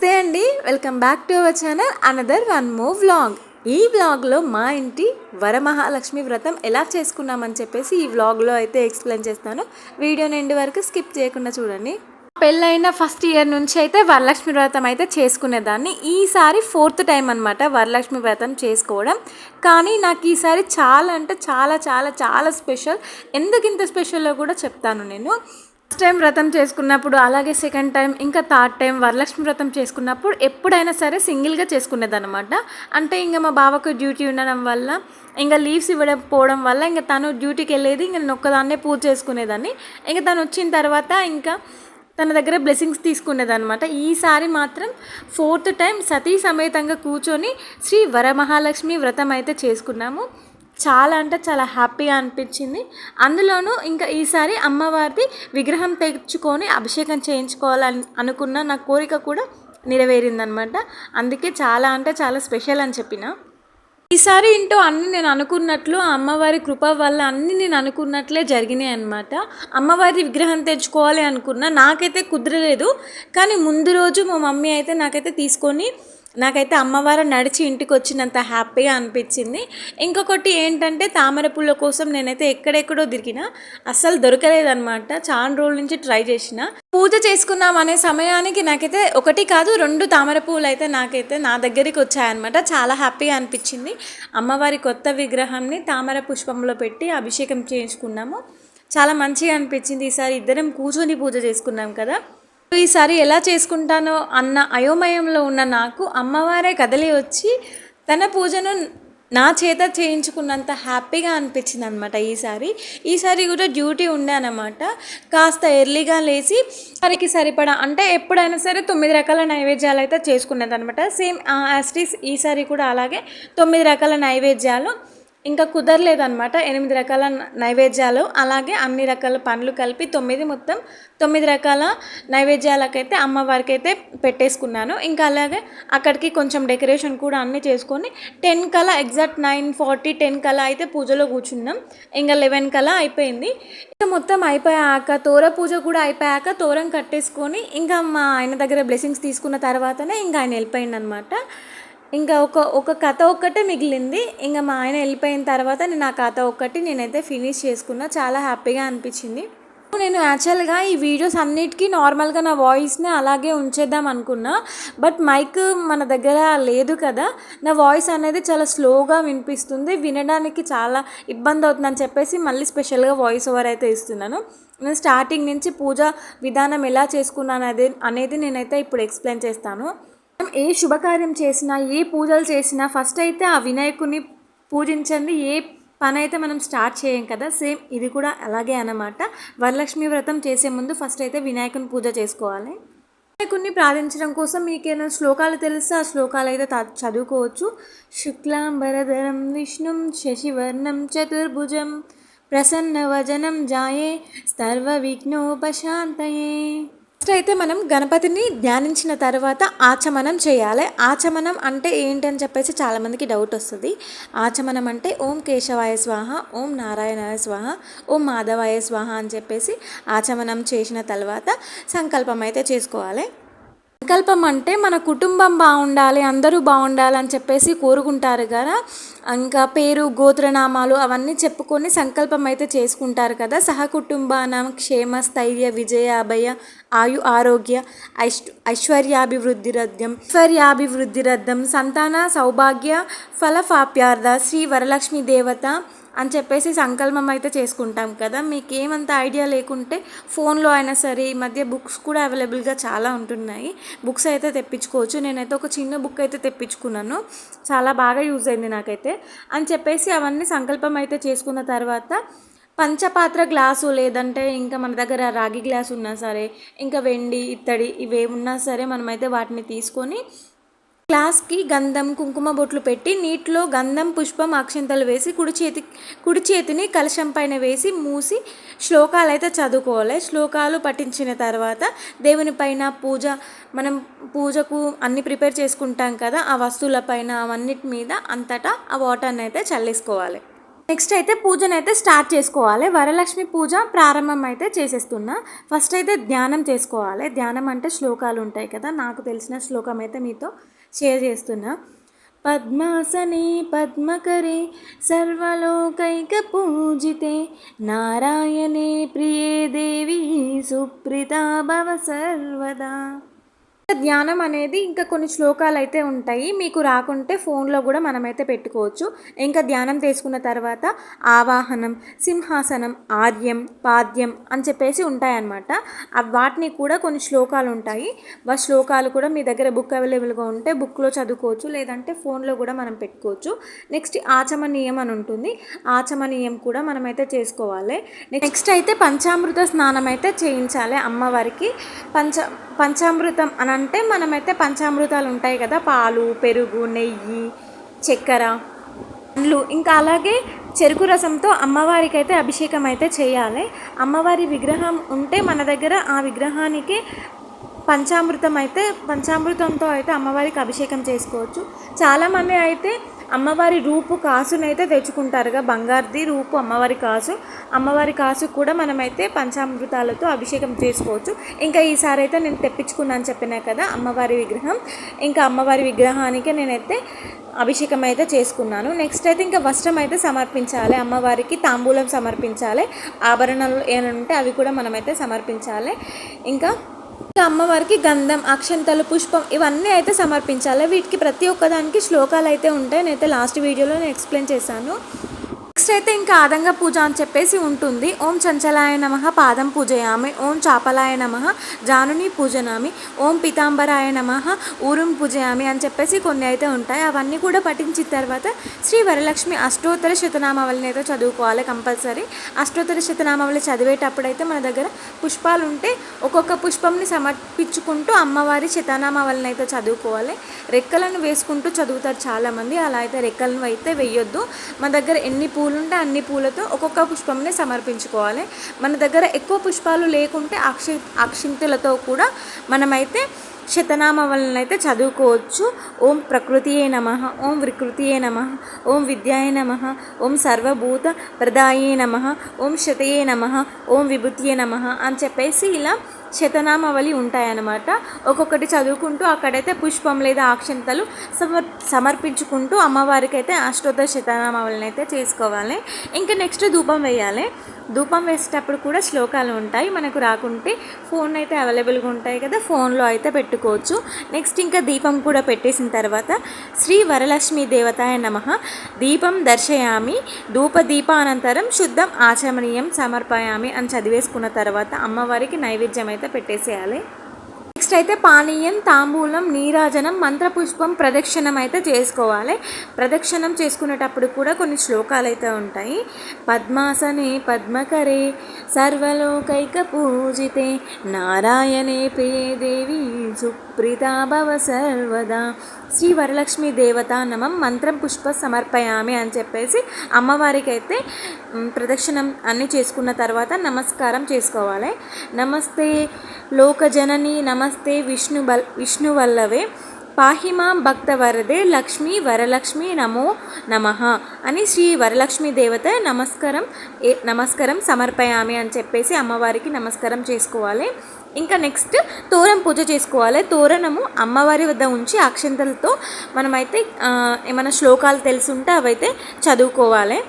నమస్తే అండి. Welcome back to our channel. Another one more vlog. ఈ వ్లాగ్లో మా ఇంటి వరమహాలక్ష్మి వ్రతం ఎలా చేసుకున్నామని చెప్పేసి ఈ వ్లాగ్లో అయితే ఎక్స్ప్లెయిన్ చేస్తాను. వీడియో నిండి వరకు స్కిప్ చేయకుండా చూడండి. పెళ్ళైన ఫస్ట్ ఇయర్ నుంచి అయితే వరలక్ష్మి వ్రతం అయితే చేసుకునేదాన్ని. ఈసారి ఫోర్త్ టైం అనమాట వరలక్ష్మి వ్రతం చేసుకోవడం. కానీ నాకు ఈసారి చాలా అంటే చాలా చాలా చాలా స్పెషల్. ఎందుకు ఇంత స్పెషల్లో కూడా చెప్తాను నేను. ఫస్ట్ టైం వ్రతం చేసుకున్నప్పుడు అలాగే సెకండ్ టైం ఇంకా థర్డ్ టైం వరలక్ష్మి వ్రతం చేసుకున్నప్పుడు ఎప్పుడైనా సరే సింగిల్గా చేసుకునేదన్నమాట. అంటే ఇంకా మా బావకు డ్యూటీ ఉండడం వల్ల ఇంకా లీవ్స్ ఇవ్వడం పోవడం వల్ల ఇంకా తను డ్యూటీకి వెళ్ళేది ఇంకా నేను ఒక్కదాన్నే పూజ చేసుకునేదాన్ని. ఇంకా తను వచ్చిన తర్వాత ఇంకా తన దగ్గర బ్లెస్సింగ్స్ తీసుకునేదన్నమాట. ఈసారి మాత్రం ఫోర్త్ టైం సతీ సమేతంగా కూర్చొని శ్రీ వరమహాలక్ష్మి వ్రతం అయితే చేసుకున్నాము. చాలా అంటే చాలా హ్యాపీగా అనిపించింది. అందులోనూ ఇంకా ఈసారి అమ్మవారిది విగ్రహం తెచ్చుకొని అభిషేకం చేయించుకోవాలని అనుకున్న నా కోరిక కూడా నెరవేరిందనమాట అందుకే చాలా అంటే చాలా స్పెషల్ అని చెప్పిన. ఈసారి ఇంటో అన్ని నేను అనుకున్నట్లు అమ్మవారి కృప వల్ల అన్ని నేను అనుకున్నట్లే జరిగినాయి అనమాట అమ్మవారి విగ్రహం తెచ్చుకోవాలి అనుకున్నా నాకైతే కుదరలేదు. కానీ ముందు రోజు మా మమ్మీ అయితే నాకైతే తీసుకొని నాకైతే అమ్మవారు నడిచి ఇంటికి వచ్చినంత హ్యాపీగా అనిపించింది. ఇంకొకటి ఏంటంటే తామర పూల కోసం నేనైతే ఎక్కడెక్కడో తిరిగినా అస్సలు దొరకలేదనమాట చాలా రోజుల నుంచి ట్రై చేసిన. పూజ చేసుకుందాం అనే సమయానికి నాకైతే ఒకటి కాదు రెండు తామర పూలు అయితే నాకైతే నా దగ్గరికి వచ్చాయన్నమాట. చాలా హ్యాపీగా అనిపించింది. అమ్మవారి కొత్త విగ్రహాన్ని తామర పుష్పంలో పెట్టి అభిషేకం చేయించుకున్నాము. చాలా మంచిగా అనిపించింది. ఈసారి ఇద్దరం కూర్చొని పూజ చేసుకున్నాం కదా. ఈసారి ఎలా చేసుకుంటానో అన్న అయోమయంలో ఉన్న నాకు అమ్మవారే కదలి వచ్చి తన పూజను నా చేత చేయించుకున్నంత హ్యాపీగా అనిపించింది అనమాట ఈసారి. ఈసారి కూడా డ్యూటీ ఉండేనమాట కాస్త ఎర్లీగా లేచి వారికి సరిపడా అంటే ఎప్పుడైనా సరే తొమ్మిది రకాల నైవేద్యాలు అయితే చేసుకున్నది అనమాట సేమ్ యాస్టీస్ ఈసారి కూడా అలాగే తొమ్మిది రకాల నైవేద్యాలు ఇంకా కుదరలేదన్నమాట. ఎనిమిది రకాల నైవేద్యాలు అలాగే అన్ని రకాల పండ్లు కలిపి తొమ్మిది మొత్తం తొమ్మిది రకాల నైవేద్యాలకైతే అమ్మవారికి అయితే పెట్టేసుకున్నాను. ఇంకా అలాగే అక్కడికి కొంచెం డెకరేషన్ కూడా అన్నీ చేసుకొని టెన్ కల ఎగ్జాక్ట్ నైన్ ఫార్టీ టెన్ కల అయితే పూజలో కూర్చున్నాం. ఇంకా లెవెన్ కల అయిపోయింది. ఇంకా మొత్తం అయిపోయాక తోర పూజ కూడా అయిపోయాక తోరం కట్టేసుకొని ఇంకా మా ఆయన దగ్గర బ్లెస్సింగ్స్ తీసుకున్న తర్వాతనే ఇంకా ఆయన వెళ్ళిపోయింది అనమాట ఇంకా ఒక ఒక కథ ఒక్కటే మిగిలింది. ఇంకా మా ఆయన వెళ్ళిపోయిన తర్వాత నేను ఆ కథ ఒక్కటి నేనైతే ఫినిష్ చేసుకున్నా. చాలా హ్యాపీగా అనిపించింది. నేను యాక్చువల్గా ఈ వీడియోస్ అన్నిటికీ నార్మల్గా నా వాయిస్ని అలాగే ఉంచేద్దాం అనుకున్నా. బట్ మైక్ మన దగ్గర లేదు కదా. నా వాయిస్ అనేది చాలా స్లోగా వినిపిస్తుంది. వినడానికి చాలా ఇబ్బంది అవుతుందని చెప్పేసి మళ్ళీ స్పెషల్గా వాయిస్ ఓవర్ అయితే ఇస్తున్నాను. నేను స్టార్టింగ్ నుంచి పూజ విధానం ఎలా చేసుకున్నాను అనేది అనేది నేనైతే ఇప్పుడు ఎక్స్ప్లెయిన్ చేస్తాను. ఏ శుభకార్యం చేసినా ఏ పూజలు చేసినా ఫస్ట్ అయితే ఆ వినాయకుడిని పూజించండి. ఏ పని అయితే మనం స్టార్ట్ చేయం కదా సేమ్ ఇది కూడా అలాగే అనమాట వరలక్ష్మి వ్రతం చేసే ముందు ఫస్ట్ అయితే వినాయకుని పూజ చేసుకోవాలి. వినాయకుడిని ప్రార్థించడం కోసం మీకు శ్లోకాలు తెలిస్తే ఆ శ్లోకాలు అయితే త- చదువుకోవచ్చు. శుక్లాంబరధరం విష్ణుం శశివర్ణం చతుర్భుజం ప్రసన్నవజనం జాయే సర్వ విఘ్నోపశాంతయే ఫస్ట్ అయితే మనం గణపతిని ధ్యానించిన తర్వాత ఆచమనం చేయాలి. ఆచమనం అంటే ఏంటని చెప్పేసి చాలామందికి డౌట్ వస్తుంది. ఆచమనం అంటే ఓం కేశవాయ స్వాహ ఓం నారాయణాయ స్వాహ ఓం మాధవాయ స్వాహ అని చెప్పేసి ఆచమనం చేసిన తర్వాత సంకల్పం అయితే చేసుకోవాలి. సంకల్పం అంటే మన కుటుంబం బాగుండాలి అందరూ బాగుండాలి అని చెప్పేసి కోరుకుంటారు కదా. ఇంకా పేరు గోత్రనామాలు అవన్నీ చెప్పుకొని సంకల్పం అయితే చేసుకుంటారు కదా. సహకుటుంబానం క్షేమ స్థైర్య విజయ అభయ ఆయు ఆరోగ్య ఐష్ ఐశ్వర్యాభివృద్ధిరథ్యం ఐశ్వర్యాభివృద్ధిరథం సంతాన సౌభాగ్య ఫలఫాప్యార్థ శ్రీ వరలక్ష్మి దేవత అని చెప్పేసి సంకల్పం అయితే చేసుకుంటాం కదా. మీకు ఏమంత ఐడియా లేకుంటే ఫోన్లో అయినా సరే ఈ మధ్య బుక్స్ కూడా అవైలబుల్గా చాలా ఉంటున్నాయి. బుక్స్ అయితే తెప్పించుకోవచ్చు. నేనైతే ఒక చిన్న బుక్ అయితే తెప్పించుకున్నాను. చాలా బాగా యూజ్ అయింది నాకైతే. అని చెప్పేసి అవన్నీ సంకల్పం అయితే చేసుకున్న తర్వాత పంచపాత్ర గ్లాసు లేదంటే ఇంకా మన దగ్గర రాగి గ్లాస్ ఉన్నా సరే ఇంకా వెండి ఇత్తడి ఇవేమున్నా సరే మనమైతే వాటిని తీసుకొని గ్లాస్కి గంధం కుంకుమ బొట్లు పెట్టి నీటిలో గంధం పుష్పం అక్షంతలు వేసి కుడి చేతి కుడి చేతిని కలశం పైన వేసి మూసి శ్లోకాలు అయితే చదువుకోవాలి. శ్లోకాలు పఠించిన తర్వాత దేవుని పైన పూజ మనం పూజకు అన్ని ప్రిపేర్ చేసుకుంటాం కదా ఆ వస్తువుల పైన అవన్నిటి మీద అంతటా ఆ వాటర్ని అయితే చల్లేసుకోవాలి. నెక్స్ట్ అయితే పూజను అయితే స్టార్ట్ చేసుకోవాలి. వరలక్ష్మి పూజ ప్రారంభం అయితే చేసేస్తున్నా. ఫస్ట్ అయితే ధ్యానం చేసుకోవాలి. ధ్యానం అంటే శ్లోకాలు ఉంటాయి కదా నాకు తెలిసిన శ్లోకం అయితే మీతో షేర్ చేస్తున్నా. పద్మాసనే పద్మకరే సర్వలోకైక పూజితే నారాయణే ప్రియే దేవి సుప్రీతా భవ సర్వదా. ధ్యానం అనేది ఇంకా కొన్ని శ్లోకాలు అయితే ఉంటాయి. మీకు రాకుంటే ఫోన్లో కూడా మనమైతే పెట్టుకోవచ్చు. ఇంకా ధ్యానం తీసుకున్న తర్వాత ఆవాహనం సింహాసనం ఆర్యం పాద్యం అని చెప్పేసి ఉంటాయన్నమాట. వాటిని కూడా కొన్ని శ్లోకాలు ఉంటాయి. ఆ శ్లోకాలు కూడా మీ దగ్గర బుక్ అవైలబుల్గా ఉంటే బుక్లో చదువుకోవచ్చు. లేదంటే ఫోన్లో కూడా మనం పెట్టుకోవచ్చు. నెక్స్ట్ ఆచమనీయం అని ఉంటుంది. ఆచమనీయం కూడా మనమైతే చేసుకోవాలి. నెక్స్ట్ అయితే పంచామృత స్నానం అయితే చేయించాలి అమ్మవారికి. పంచ పంచామృతం అని అంటే మనమైతే పంచామృతాలు ఉంటాయి కదా పాలు పెరుగు నెయ్యి చక్కెర పండ్లు. ఇంకా అలాగే చెరుకు రసంతో అమ్మవారికి అయితే అభిషేకం అయితే చేయాలి. అమ్మవారి విగ్రహం ఉంటే మన దగ్గర ఆ విగ్రహానికి పంచామృతం అయితే పంచామృతంతో అయితే అమ్మవారికి అభిషేకం చేసుకోవచ్చు. చాలామంది అయితే అమ్మవారి రూపు కాసునైతే తెచ్చుకుంటారుగా. బంగారుది రూపు అమ్మవారి కాసు. అమ్మవారి కాసు కూడా మనమైతే పంచామృతాలతో అభిషేకం చేసుకోవచ్చు. ఇంకా ఈసారి అయితే నేను తెప్పించుకున్నాను చెప్పినా కదా అమ్మవారి విగ్రహం. ఇంకా అమ్మవారి విగ్రహానికి నేనైతే అభిషేకం అయితే చేసుకున్నాను. నెక్స్ట్ అయితే ఇంకా వస్త్రం అయితే సమర్పించాలి. అమ్మవారికి తాంబూలం సమర్పించాలి. ఆభరణాలు ఏమైనా ఉంటే అవి కూడా మనమైతే సమర్పించాలి. ఇంకా ఇంకా అమ్మవారికి గంధం అక్షంతలు పుష్పం ఇవన్నీ అయితే సమర్పించాలి. వీటికి ప్రతి ఒక్కదానికి శ్లోకాలు అయితే ఉంటాయి. నేనైతే లాస్ట్ వీడియోలో నేను ఎక్స్ప్లెయిన్ చేశాను. నెక్స్ట్ అయితే ఇంకా ఆదంగ పూజ అని చెప్పేసి ఉంటుంది. ఓం చంచలాయ నమ పాదం పూజయామి. ఓం చాపలాయ నమ జానుని పూజనామి. ఓం పితాంబరాయ నమ ఊరుం పూజయామి అని చెప్పేసి కొన్ని అయితే ఉంటాయి. అవన్నీ కూడా పఠించిన తర్వాత శ్రీ వరలక్ష్మి అష్టోత్తర శతనామావళిని అయితే చదువుకోవాలి కంపల్సరీ. అష్టోత్తర శతనామావళి చదివేటప్పుడైతే మన దగ్గర పుష్పాలు ఉంటే ఒక్కొక్క పుష్పంని సమర్పించుకుంటూ అమ్మవారి శతనామావళిని అయితే చదువుకోవాలి. రెక్కలను వేసుకుంటూ చదువుతారు చాలామంది. అలా అయితే రెక్కలను అయితే వేయొద్దు. మన దగ్గర ఎన్ని పూలు ఉంటే అన్ని పూలతో ఒక్కొక్క పుష్పంని సమర్పించుకోవాలి. మన దగ్గర ఎక్కువ పుష్పాలు లేకుంటే అక్షి అక్షింతులతో కూడా మనమైతే శతనామావళిని అయితే చదువుకోవచ్చు. ఓం ప్రకృతియే నమ ఓం వికృతియే నమ ఓం విద్యాయ నమ ఓం సర్వభూత ప్రదాయే నమ ఓం శతయే నమ ఓం విభూతియే నమ అని చెప్పేసి ఇలా శతనామావళి ఉంటాయన్నమాట. ఒక్కొక్కటి చదువుకుంటూ అక్కడైతే పుష్పం లేదా ఆక్షంతలు సమర్ సమర్పించుకుంటూ అమ్మవారికి అయితే అష్టోత్తర శతనామావళిని అయితే చేసుకోవాలి. ఇంకా నెక్స్ట్ ధూపం వేయాలి. ధూపం వేసేటప్పుడు కూడా శ్లోకాలు ఉంటాయి. మనకు రాకుంటే ఫోన్ అయితే అవైలబుల్గా ఉంటాయి కదా ఫోన్లో అయితే పెట్టుకోవచ్చు. నెక్స్ట్ ఇంకా దీపం కూడా పెట్టేసిన తర్వాత శ్రీ వరలక్ష్మి దేవతాయ నమ. దీపం దర్శయామి ధూప దీపానంతరం శుద్ధం ఆచమనీయం సమర్పయామి అని చదివేసుకున్న తర్వాత అమ్మవారికి నైవేద్యం అయితే పెట్టేసేయాలి. నెక్స్ట్ అయితే పానీయం తాంబూలం నీరాజనం మంత్రపుష్పం ప్రదక్షిణం అయితే చేసుకోవాలి. ప్రదక్షిణం చేసుకునేటప్పుడు కూడా కొన్ని శ్లోకాలు అయితే ఉంటాయి. పద్మాసనే పద్మకరే సర్వలోకైక పూజితే నారాయణే ప్రియే దేవి సుప్రీతా భవ సర్వదా. శ్రీ వరలక్ష్మి దేవత నమం మంత్రం పుష్ప సమర్పయామి అని చెప్పేసి అమ్మవారికి అయితే ప్రదక్షిణం అన్నీ చేసుకున్న తర్వాత నమస్కారం చేసుకోవాలి. నమస్తే లోకజనని నమస్తే విష్ణు బల్ విష్ణువల్లవే. పాహిమాం భక్తవరదే లక్ష్మీ వరలక్ష్మి నమో నమ అని శ్రీ వరలక్ష్మి దేవత నమస్కారం ఏ నమస్కారం సమర్పయామి అని చెప్పేసి అమ్మవారికి నమస్కారం చేసుకోవాలి. ఇంకా నెక్స్ట్ తోరం పూజ చేసుకోవాలి. తోరణము అమ్మవారి వద్ద ఉంచి అక్షంతలతో మనమైతే ఏమైనా శ్లోకాలు తెలుసుంటే అవైతే చదువుకోవాలి.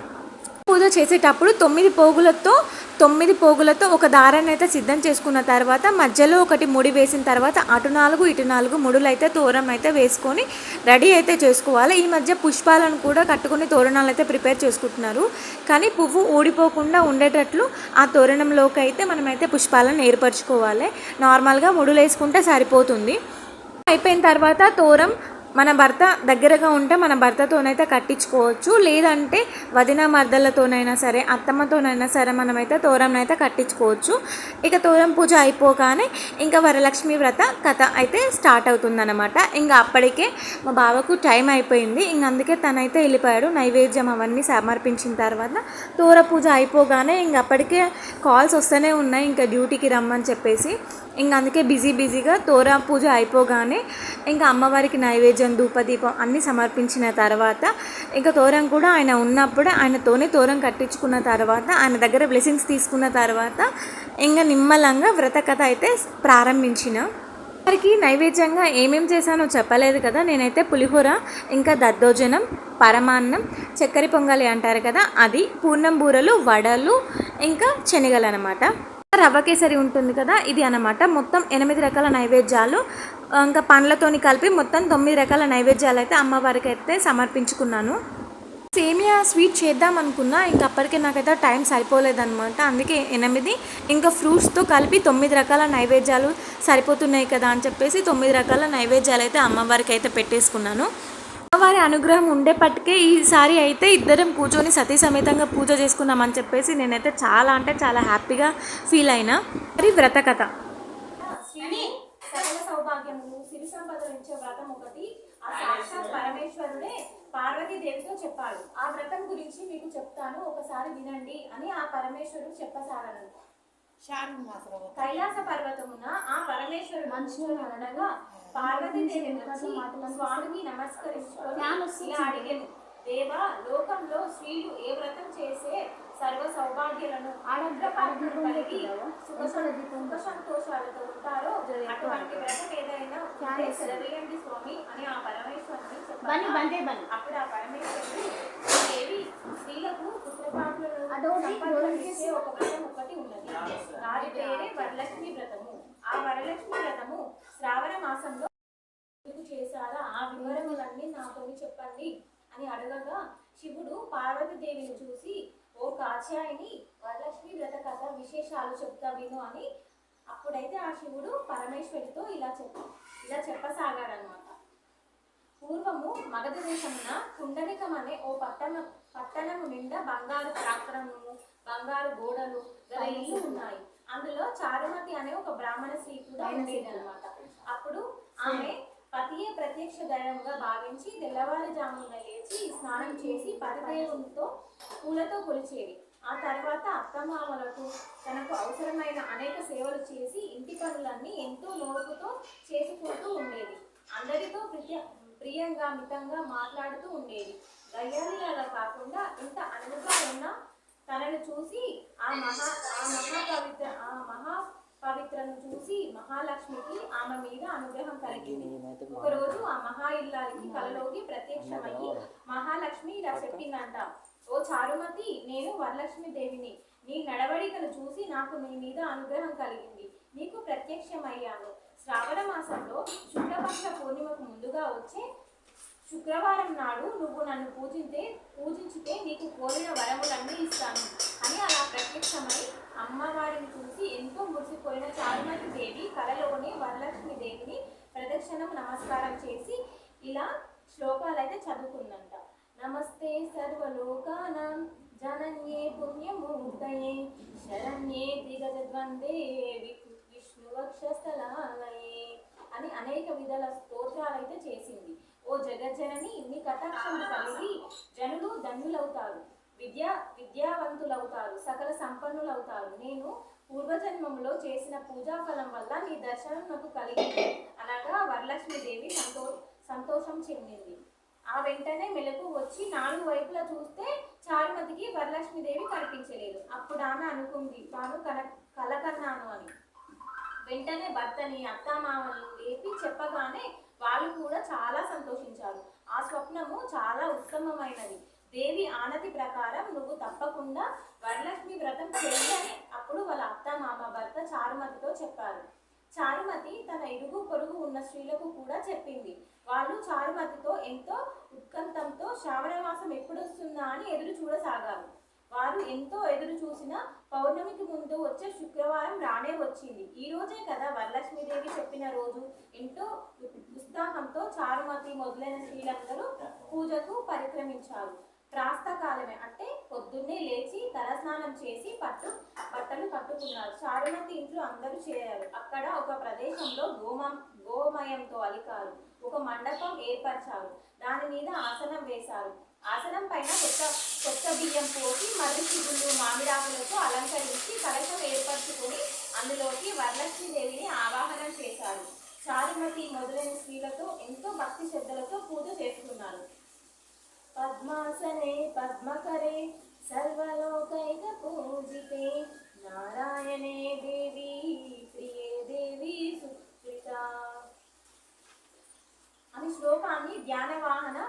పూజ చేసేటప్పుడు తొమ్మిది పోగులతో తొమ్మిది పోగులతో ఒక దారాన్ని అయితే సిద్ధం చేసుకున్న తర్వాత మధ్యలో ఒకటి ముడి వేసిన తర్వాత అటు నాలుగు ఇటు నాలుగు ముడులు అయితే తోరం అయితే వేసుకొని రెడీ అయితే చేసుకోవాలి. ఈ మధ్య పుష్పాలను కూడా కట్టుకుని తోరణాలు అయితే ప్రిపేర్ చేసుకుంటున్నారు. కానీ పువ్వు ఊడిపోకుండా ఉండేటట్లు ఆ తోరణంలోకి అయితే మనమైతే పుష్పాలను ఏర్పరచుకోవాలి. నార్మల్గా ముడులు వేసుకుంటే సరిపోతుంది. అయిపోయిన తర్వాత తోరం మన భర్త దగ్గరగా ఉంటే మన భర్తతోనైతే కట్టించుకోవచ్చు. లేదంటే వదిన మర్దలతోనైనా సరే అత్తమ్మతోనైనా సరే మనమైతే తోరం అయితే కట్టించుకోవచ్చు. ఇక తోరం పూజ అయిపోగానే ఇంకా వరలక్ష్మి వ్రత కథ అయితే స్టార్ట్ అవుతుందన్నమాట. ఇంకా అప్పటికే మా బావకు టైం అయిపోయింది. ఇంక అందుకే తనైతే వెళ్ళిపోయాడు. నైవేద్యం అవన్నీ సమర్పించిన తర్వాత తోర పూజ అయిపోగానే ఇంక అప్పటికే కాల్స్ వస్తూనే ఉన్నాయి. ఇంకా డ్యూటీకి రమ్మని చెప్పేసి ఇంకా అందుకే బిజీ బిజీగా తోరా పూజ అయిపోగానే ఇంకా అమ్మవారికి నైవేద్యం ధూపదీపం అన్నీ సమర్పించిన తర్వాత ఇంకా తోరం కూడా ఆయన ఉన్నప్పుడు ఆయనతోనే తోరం కట్టించుకున్న తర్వాత ఆయన దగ్గర బ్లెస్సింగ్స్ తీసుకున్న తర్వాత ఇంకా నిమ్మలంగా వ్రత కథ అయితే ప్రారంభించిన. వారికి నైవేద్యంగా ఏమేం చేశానో చెప్పలేదు కదా నేనైతే పులిహోర ఇంకా దద్దోజనం పరమాన్నం చక్కెర పొంగలి అంటారు కదా అది పూర్ణం బూరలు వడలు ఇంకా శనగలు అనమాట రవ్వ కేసరి ఉంటుంది కదా ఇది అనమాట మొత్తం ఎనిమిది రకాల నైవేద్యాలు. ఇంకా పండ్లతోని కలిపి మొత్తం తొమ్మిది రకాల నైవేద్యాలు అయితే అమ్మవారికి అయితే సమర్పించుకున్నాను. సేమియా స్వీట్ చేద్దాం అనుకున్నా ఇంకా అప్పటికే నాకైతే టైం సరిపోలేదన్నమాట. అందుకే ఎనిమిది ఇంకా ఫ్రూట్స్తో కలిపి తొమ్మిది రకాల నైవేద్యాలు సరిపోతున్నాయి కదా అని చెప్పేసి తొమ్మిది రకాల నైవేద్యాలు అయితే అమ్మవారికి అయితే పెట్టేసుకున్నాను. అమ్మవారి అనుగ్రహం ఉండేపటికే ఈసారి అయితే ఇద్దరం కూర్చొని సతీ సమేతంగా పూజ చేసుకున్నామని చెప్పేసి నేనైతే చాలా అంటే చాలా హ్యాపీగా ఫీల్ అయినా. మరి వ్రత కథ. సకల సౌభాగ్యములు సిరి సంపదలు ఇచ్చే వ్రతం ఒకటి. ఆ సాక్షాత్ పరమేశ్వరుడే పార్వతీదేవితో చెప్పాడు. ఆ వ్రతం గురించి మీకు చెప్తాను ఒకసారి వినండి అని ఆ పరమేశ్వరుడు మాసంలో కైలాస పర్వతమున ఆ పరమేశ్వరుడు మనుషులు అనగా పార్వతీదేవి వచ్చి స్వామికి నమస్కరించుకొని ఇలా అడిగెను. దేవా లోకంలో స్త్రీలు ఏ వ్రతం చేసే సర్వ సౌభాగ్యాలను ఆనందపాత్రను కలిగి సుఖ సుఖ సంతోషాలతో ఉంటారో అటువంటి వ్రతం ఏదైనా సెలవేయండి స్వామి అని ఆ పరమేశ్వరుని బని అప్పుడు ఆ పరమేశ్వరుడు దేవి స్త్రీలకు సంపాదించే ఒక వ్రతం ఒకటి ఉన్నది. దాని పేరే వరలక్ష్మి వ్రతము. ఆ వరలక్ష్మి వ్రతము శ్రావణ మాసంలో ఎందుకు చేశారా? ఆ వివరములన్నీ నాతోని చెప్పండి అని అడగగా శివుడు పార్వతీదేవిని చూసి ఓ కాచాయిని వరలక్ష్మి వ్రత కథ విశేషాలు చెప్తా విను అని అప్పుడైతే ఆ శివుడు పరమేశ్వరితో ఇలా చెప్ప ఇలా చెప్పసాగాడనమాట పూర్వము మగధ దేశమున కుండలికం అనే ఓ పట్టణం పట్టణము నిండా బంగారు ప్రాకరము బంగారు గోడలు గల ఇల్లు ఉన్నాయి. అందులో చారుమతి అనే ఒక బ్రాహ్మణ స్త్రీ కూడా అనమాట అప్పుడు ఆమె పతియే ప్రత్యక్ష దైవంగా భావించి తెల్లవారుజామున లేచి స్నానం చేసి పతిదేవునితో పూలతో కొలిచేది. ఆ తర్వాత అత్తమామలకు తనకు అవసరమైన అనేక సేవలు చేసి ఇంటి పనులన్నీ ఎంతో లోపుతో చేసుకుంటూ ఉండేది. అందరితో ప్రియ ప్రియంగా మితంగా మాట్లాడుతూ ఉండేది. గయ్యాలిలాగా కాకుండా ఇంత అనువుగా ఉన్న తనను చూసి ఆ మహా ఆ మహాపవిత్ర ఆ మహా పవిత్రను చూసి మహాలక్ష్మికి ఆమె మీద అనుగ్రహం కలిగింది. ఒకరోజు ఆ మహా ఇల్లాలికి కలలోకి ప్రత్యక్షమయ్యి మహాలక్ష్మి ఇలా చెప్పిందంట. ఓ చారుమతి నేను వరలక్ష్మి దేవిని. నీ నడవడికను చూసి నాకు నీ మీద అనుగ్రహం కలిగింది. నీకు ప్రత్యక్షమయ్యాను. శ్రావణ మాసంలో శుక్లపక్ష పూర్ణిమకు ముందుగా వచ్చే శుక్రవారం నాడు నువ్వు నన్ను పూజించే పూజించితే నీకు కోరిన వరములన్నీ ఇస్తాను. అని అలా ప్రత్యక్షమై అమ్మవారిని చూసి ఎంతో మురిసిపోయిన చారుమతి దేవి కలలోనే వరలక్ష్మి దేవిని ప్రదక్షిణం నమస్కారం చేసి ఇలా శ్లోకాలైతే చదువుకుందంట. నమస్తే సర్వలోకానం జనన్యే పుణ్యమూర్తయే శరణ్యే దిగజద్వందే విష్ణువక్షస్థలాలయే అని అనేక విధాల స్తోత్రాలైతే చేసింది. ఓ జగజ్జనని ఇన్ని కటాక్షములు కలిగి జనులు ధన్యులవుతారు. విద్యా విద్యావంతులవుతారు. సకల సంపన్నులవుతారు. నేను పూర్వజన్మములో చేసిన పూజా ఫలం వల్ల నీ దర్శనం నాకు కలిగింది. అనగా వరలక్ష్మీదేవి సంతో సంతోషం చెందింది. ఆ వెంటనే మెలకు వచ్చి నాలుగు వైపులా చూస్తే చారుమతికి వరలక్ష్మీదేవి కనిపించలేదు. అప్పుడు ఆమె అనుకుంది తాను కన కలకన్నాను అని. వెంటనే భర్తని అత్తామామలను లేపి చెప్పగానే వాళ్ళు కూడా చాలా సంతోషించారు. ఆ స్వప్నము చాలా ఉత్తమమైనది. దేవి ఆనతి ప్రకారం నువ్వు తప్పకుండా వరలక్ష్మి వ్రతం చెయ్యని అప్పుడు వాళ్ళ అత్త మామ భర్త చారుమతితో చెప్పారు. చారుమతి తన ఇరుగు పొరుగు ఉన్న స్త్రీలకు కూడా చెప్పింది. వాళ్ళు చారుమతితో ఎంతో ఉత్కంఠంతో శ్రావణ మాసం అని ఎదురు చూడసాగారు. వారు ఎంతో ఎదురు చూసిన పౌర్ణమికి ముందు వచ్చే శుక్రవారం రానే వచ్చింది. ఈ రోజే కదా వరలక్ష్మీదేవి రోజు ఎంతో ఉత్సాహంతో చారుమతి మొదలైన స్త్రీలందరూ పూజకు పరిక్రమించారు. ప్రాస్తకాలమే అంటే పొద్దున్నే లేచి తలస్నానం చేసి పట్టు బట్టలు కట్టుకున్నారు. చారుమతి ఇంట్లో అందరూ చేరారు. అక్కడ ఒక ప్రదేశంలో గోమ గోమయంతో అలికారు. ఒక మండపం ఏర్పరిచారు. దాని మీద ఆసనం వేశారు. ఆసనం పైన కొత్త కొత్త బియ్యం పోసి మర్రి చిగుళ్ళు మామిడాకులతో అలంకరించి కలశం ఏర్పరచుకొని అందులోకి వరలక్ష్మీదేవిని ఆవాహనం చేశారు చారుమతి మొదలైన స్త్రీలతో ఎంతో భక్తి శ్రద్ధలతో పూజ చేసుకున్నారు. పద్మాసనే పద్మకరే సర్వలోకైక పూజితే నారాయణే దేవి ప్రియే దేవి సుప్రిత అని శ్లోకాన్ని ధ్యానవాహన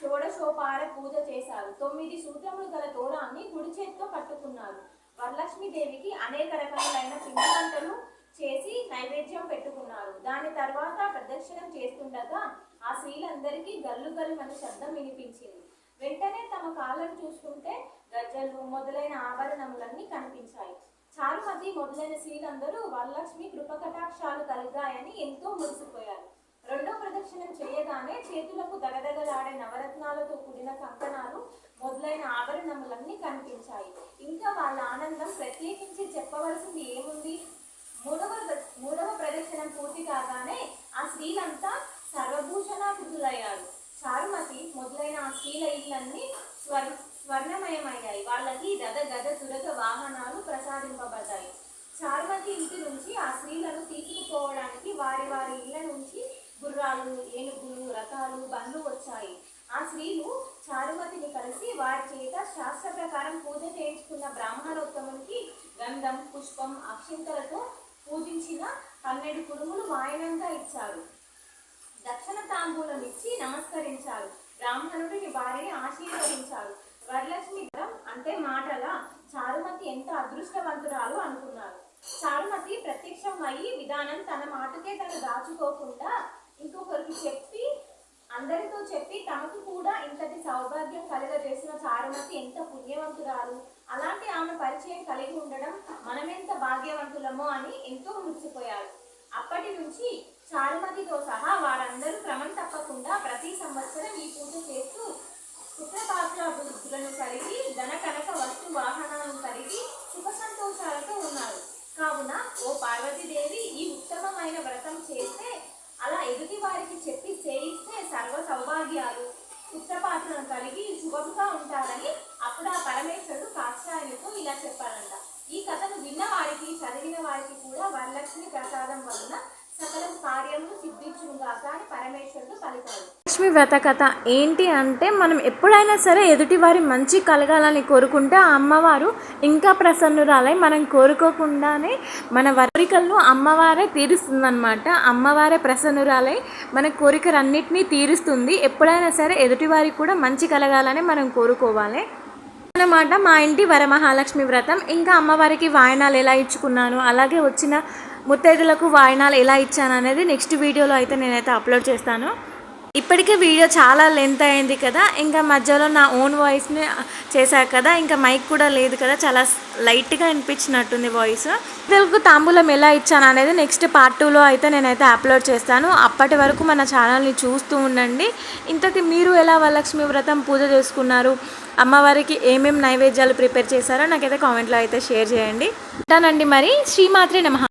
షోడశోపార పూజ చేశారు. తొమ్మిది సూత్రములు గల తోరాన్ని కుడి చేతితో పట్టుకున్నారు వరలక్ష్మీదేవికి అనేక రకములైన పిండి వంటలు చేసి నైవేద్యం పెట్టుకున్నారు. దాని తర్వాత ప్రదక్షిణం చేస్తుండగా ఆ స్త్రీలందరికీ గల్లు గల్లు శబ్దం వినిపించింది. వెంటనే తమ కాళ్ళను చూసుకుంటే గజ్జలు మొదలైన ఆభరణములన్నీ కనిపించాయి. చారుమతి మొదలైన స్త్రీలందరూ వరలక్ష్మి కృపకటాక్షాలు కలిగాయని ఎంతో మురిసిపోయారు. రెండో ప్రదక్షిణం చేయగానే చేతులకు దగదగలాడే నవరత్నాలతో కూడిన కంకణాలు మొదలైన ఆభరణములన్నీ కనిపించాయి. ఇంకా వాళ్ళ ఆనందం ప్రత్యేకించి చెప్పవలసింది ఏముంది? మూడవ మూడవ ప్రదక్షిణం పూర్తి కాగానే ఆ స్త్రీలంతా సర్వభూషణాకృతులయ్యారు. చారుమతి మొదలైన ఆ స్త్రీల ఇళ్ళన్నీ స్వర్ స్వర్ణమయమయ్యాయి. వాళ్ళకి గద గద తురగ వాహనాలు ప్రసాదింపబడ్డాయి చారుమతి ఇంటి నుంచి ఆ స్త్రీలను తీసుకుపోవడానికి వారి వారి ఇళ్ళ నుంచి గుర్రాలు ఏనుగులు రథాలు బండ్లు వచ్చాయి. ఆ స్త్రీలు చారుమతిని కలిసి వారి చేత శాస్త్ర ప్రకారం పూజ చేయించుకున్న బ్రాహ్మణోత్తమునికి గంధం పుష్పం అక్షింతలతో పూజించిన పన్నెండు కుడుములు వాయనంగా ఇచ్చారు. దక్షిణ తాంబూలం ఇచ్చి నమస్కరించారు బ్రాహ్మణుడిని వారిని ఆశీర్వదించారు. వరలక్ష్మి అంటే మాటల చారుమతి ఎంత అదృష్టవంతురాలు అనుకున్నారు. చారుమతి ప్రత్యక్షం అయ్యి విధానం తన మాటకే తను దాచుకోకుండా ఇంకొకరికి చెప్పి అందరితో చెప్పి తమకు కూడా ఇంతటి సౌభాగ్యం కలగజేసిన చారుమతి ఎంత పుణ్యవంతురాలు. అలాంటి ఆమె పరిచయం కలిగి ఉండడం మనమెంత భాగ్యవంతులమో అని ఎంతో మురిసిపోయారు అప్పటి నుంచి చారుమతితో సహా వారందరూ క్రమం తప్పకుండా ప్రతి సంవత్సరం ఈ పూజ చేస్తూ పుత్రపాత్రాభివృద్ధులను కలిగి ధన కనక వస్తు వాహనాలను కలిగి సుఖ సంతోషాలతో ఉన్నారు. కావున ఓ పార్వతీదేవి ఈ ఉత్తమమైన వ్రతం చేస్తే అలా ఎదుటి వారికి చెప్పి చేయిస్తే సర్వ సౌభాగ్యాలు. పుత్రపాత్రను కలిగి శుభముగా ఉంటారని అప్పుడు ఆ పరమేశ్వరుడు కాక్షాయనితో ఇలా చెప్పారంట ఈ కథను విన్న వారికి చదివిన వారికి కూడా వరలక్ష్మి ప్రసాదం వలన సకలం కార్యములు సిద్ధించునుగాక అని పరమేశ్వరుడు పలికాడు. లక్ష్మి వ్రత కథ ఏంటి అంటే మనం ఎప్పుడైనా సరే ఎదుటివారి మంచి కలగాలని కోరుకుంటే ఆ అమ్మవారు ఇంకా ప్రసన్నురాలై మనం కోరుకోకుండానే మన కోరికలను అమ్మవారే తీరుస్తుందన్నమాట. అమ్మవారే ప్రసన్నురాలై మన కోరికలన్నింటినీ తీరుస్తుంది. ఎప్పుడైనా సరే ఎదుటివారికి కూడా మంచి కలగాలని మనం కోరుకోవాలి. అన్నమాట మా ఇంటి వరమహాలక్ష్మి వ్రతం. ఇంకా అమ్మవారికి వాయనాలు ఎలా ఇచ్చుకున్నాను అలాగే వచ్చిన ముత్తైదులకు వాయనాలు ఎలా ఇచ్చాను అనేది నెక్స్ట్ వీడియోలో అయితే నేనైతే అప్లోడ్ చేస్తాను. ఇప్పటికే వీడియో చాలా లెంత్ అయింది కదా ఇంకా మధ్యలో నా ఓన్ వాయిస్ని చేశాను కదా ఇంకా మైక్ కూడా లేదు కదా చాలా లైట్గా అనిపించినట్టుంది వాయిస్ తెలుగు తాంబూలం ఎలా ఇచ్చాను అనేది నెక్స్ట్ పార్ట్ టూలో అయితే నేనైతే అప్లోడ్ చేస్తాను. అప్పటి వరకు మన ఛానల్ని చూస్తూ ఉండండి. ఇంతకి మీరు ఎలా వరలక్ష్మి వ్రతం పూజ చేసుకున్నారు? అమ్మవారికి ఏమేమి నైవేద్యాలు ప్రిపేర్ చేశారో నాకైతే కామెంట్లో అయితే షేర్ చేయండి. ఉంటానండి మరి. శ్రీమాత్రి నమః.